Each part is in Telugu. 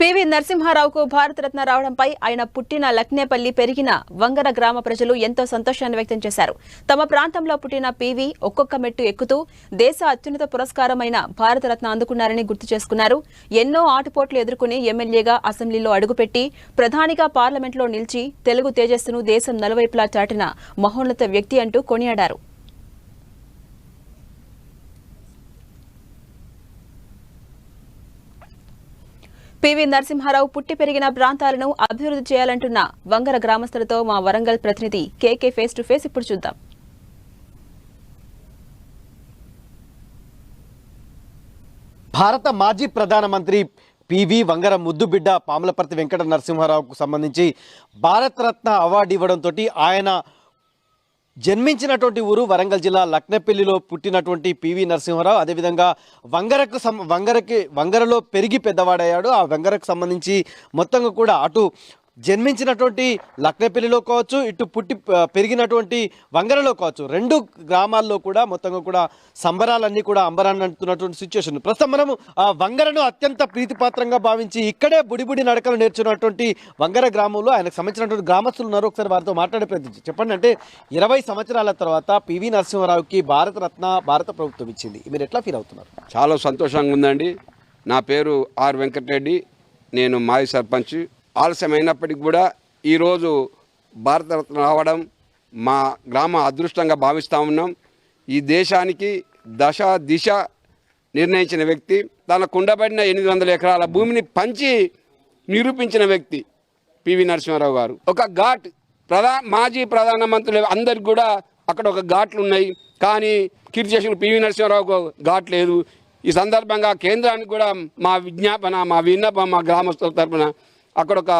పివి నరసింహారావుకు భారతరత్న రావడంపై ఆయన పుట్టిన లక్నేపల్లి పెరిగిన వంగర గ్రామ ప్రజలు ఎంతో సంతోషాన్ని వ్యక్తం చేశారు. తమ ప్రాంతంలో పుట్టిన పివి ఒక్కొక్క మెట్టు ఎక్కుతూ దేశ అత్యున్నత పురస్కారమైన భారతరత్న అందుకున్నారని గుర్తు చేసుకున్నారు. ఎన్నో ఆటుపోట్లు ఎదుర్కొని ఎమ్మెల్యేగా అసెంబ్లీలో అడుగుపెట్టి ప్రధానిగా పార్లమెంట్లో నిలిచి తెలుగు తేజస్సును దేశం నలువైపులా చాటిన మహోన్నత వ్యక్తి అంటూ కొనియాడారు. పివి నరసింహారావు పుట్టి పెరిగిన ప్రాంతాలను అభివృద్ధి చేయాలంటున్న వంగర గ్రామస్తులతో మా వరంగల్ ప్రతినిధి కేకే ఫేస్ టు ఫేస్ ఇప్పుడు చూద్దాం. భారత మాజీ ప్రధానమంత్రి పివి వంగర ముద్దుబిడ్డ పాములపర్తి వెంకట నరసింహారావుకు సంబంధించి భారతరత్న అవార్డు ఇవ్వడంతో ఆయన జన్మించినటువంటి ఊరు వరంగల్ జిల్లా లక్నపల్లిలో పుట్టినటువంటి పివి నరసింహారావు. అదేవిధంగా వంగరకు సం వంగరకి వంగరలో పెరిగి పెద్దవాడయ్యాడు. ఆ వంగరకు సంబంధించి మొత్తంగా కూడా అటు జన్మించినటువంటి లక్నపల్లిలో కావచ్చు ఇటు పుట్టి పెరిగినటువంటి వంగరలో కావచ్చు రెండు గ్రామాల్లో కూడా మొత్తంగా కూడా సంబరాలన్నీ కూడా అంబరాన్ని అంటున్నటువంటి సిచ్యువేషన్ ప్రస్తుతం మనము ఆ వంగరను అత్యంత ప్రీతిపాత్రంగా భావించి ఇక్కడే బుడిబుడి నడకలు నేర్చున్నటువంటి వంగర గ్రామంలో ఆయనకు సంబంధించినటువంటి గ్రామస్తులు ఉన్నారు. ఒకసారి వారితో మాట్లాడే ప్రయత్నించి చెప్పండి అంటే ఇరవై సంవత్సరాల తర్వాత పివి నరసింహారావుకి భారతరత్న భారత ప్రభుత్వం ఇచ్చింది. మీరు ఎట్లా ఫీల్ అవుతున్నారు? చాలా సంతోషంగా ఉందండి. నా పేరు ఆర్ వెంకటరెడ్డి. నేను మాజీ సర్పంచ్. ఆలస్యమైనప్పటికీ కూడా ఈరోజు భారతరత్న రావడం మా గ్రామ అదృష్టంగా భావిస్తూ ఉన్నాం. ఈ దేశానికి దశ దిశ నిర్ణయించిన వ్యక్తి తన కుండబడిన ఎనిమిది వందల ఎకరాల భూమిని పంచి నిరూపించిన వ్యక్తి పివి నరసింహారావు గారు. ఒక ఘాట్ ప్రధా మాజీ ప్రధానమంత్రులు అందరికి కూడా అక్కడ ఒక ఘాట్లు ఉన్నాయి. కానీ కీర్తి చేసిన పివి నరసింహారావుకు ఘాట్ లేదు. ఈ సందర్భంగా కేంద్రానికి కూడా మా విజ్ఞాపన మా విన్నపం మా గ్రామస్తుల తరపున అక్కడ ఒక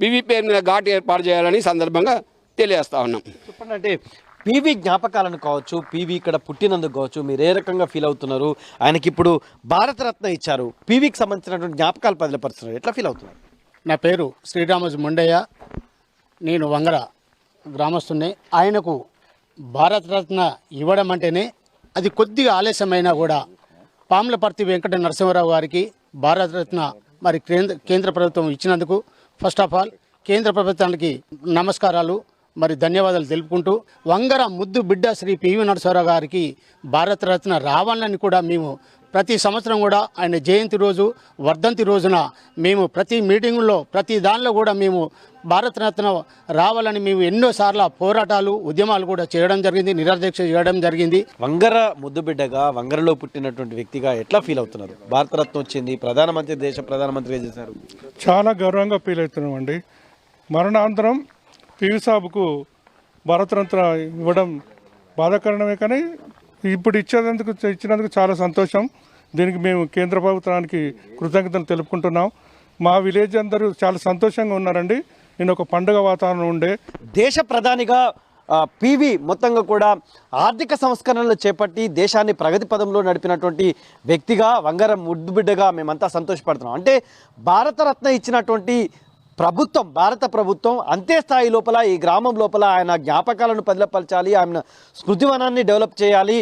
పివి పేరు మీద ఘాట్ ఏర్పాటు చేయాలని సందర్భంగా తెలియజేస్తా ఉన్నాం. చెప్పండి అంటే పీవీ జ్ఞాపకాలను కావచ్చు పీవీ ఇక్కడ పుట్టినందుకు కావచ్చు మీరు ఏ రకంగా ఫీల్ అవుతున్నారు? ఆయనకి ఇప్పుడు భారతరత్న ఇచ్చారు. పీవీకి సంబంధించినటువంటి జ్ఞాపకాలు బదిలపరుస్తున్నారు ఎట్లా ఫీల్ అవుతున్నారు? నా పేరు శ్రీరామజు మొండయ్య. నేను వంగర గ్రామస్తున్నే ఆయనకు భారతరత్న ఇవ్వడం అంటేనే అది కొద్దిగా ఆలస్యమైనా కూడా పాములపర్తి వెంకట నరసింహారావు గారికి భారతరత్న మరి కేంద్ర కేంద్ర ప్రభుత్వం ఇచ్చినందుకు ఫస్ట్ ఆఫ్ ఆల్ కేంద్ర ప్రభుత్వానికి నమస్కారాలు మరి ధన్యవాదాలు తెలుపుకుంటూ వంగర ముద్దు బిడ్డ శ్రీ పివి నరసరావు గారికి భారతరత్న రావాలని కూడా మేము ప్రతి సంవత్సరం కూడా ఆయన జయంతి రోజు వర్ధంతి రోజున మేము ప్రతి మీటింగుల్లో ప్రతి దానిలో కూడా మేము భారతరత్న రావాలని మేము ఎన్నోసార్లు పోరాటాలు ఉద్యమాలు కూడా చేయడం జరిగింది నిరాదీక్ష చేయడం జరిగింది. వంగర ముద్దుబిడ్డగా వంగరలో పుట్టినటువంటి వ్యక్తిగా ఎట్లా ఫీల్ అవుతున్నారు? భారతరత్న వచ్చింది ప్రధానమంత్రి దేశ ప్రధానమంత్రిగా చేశారు? చాలా గర్వంగా ఫీల్ అవుతున్నామండి. మరణాంతరం పివి సాబుకు భారతరత్న ఇవ్వడం బాధాకరణమే కానీ ఇప్పుడు ఇచ్చేందుకు ఇచ్చినందుకు చాలా సంతోషం. దీనికి మేము కేంద్ర ప్రభుత్వానికి కృతజ్ఞతలు తెలుపుకుంటున్నాం. మా విలేజ్ అందరూ చాలా సంతోషంగా ఉన్నారండి. నేను ఒక పండుగ వాతావరణం ఉండే. దేశ ప్రధానిగా పివి మొత్తంగా కూడా ఆర్థిక సంస్కరణలు చేపట్టి దేశాన్ని ప్రగతి పదంలో నడిపినటువంటి వ్యక్తిగా వంగరం ముద్దుబిడ్డగా మేమంతా సంతోషపడుతున్నాం. అంటే భారతరత్న ఇచ్చినటువంటి ప్రభుత్వం భారత ప్రభుత్వం అంతే స్థాయి లోపల ఈ గ్రామం లోపల ఆయన జ్ఞాపకాలను పదిలపరచాలి ఆయన స్మృతివనాన్ని డెవలప్ చేయాలి.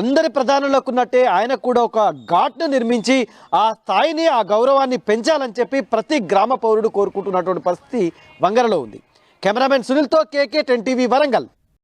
అందరి ప్రధానులకు ఉన్నట్టే ఆయన కూడా ఒక ఘాట్ను నిర్మించి ఆ స్థాయిని ఆ గౌరవాన్ని పెంచాలని చెప్పి ప్రతి గ్రామ పౌరుడు కోరుకుంటున్నటువంటి పరిస్థితి వంగరలో ఉంది. కెమెరామెన్ సునీల్తో కేకే టెన్ టీవీ వరంగల్.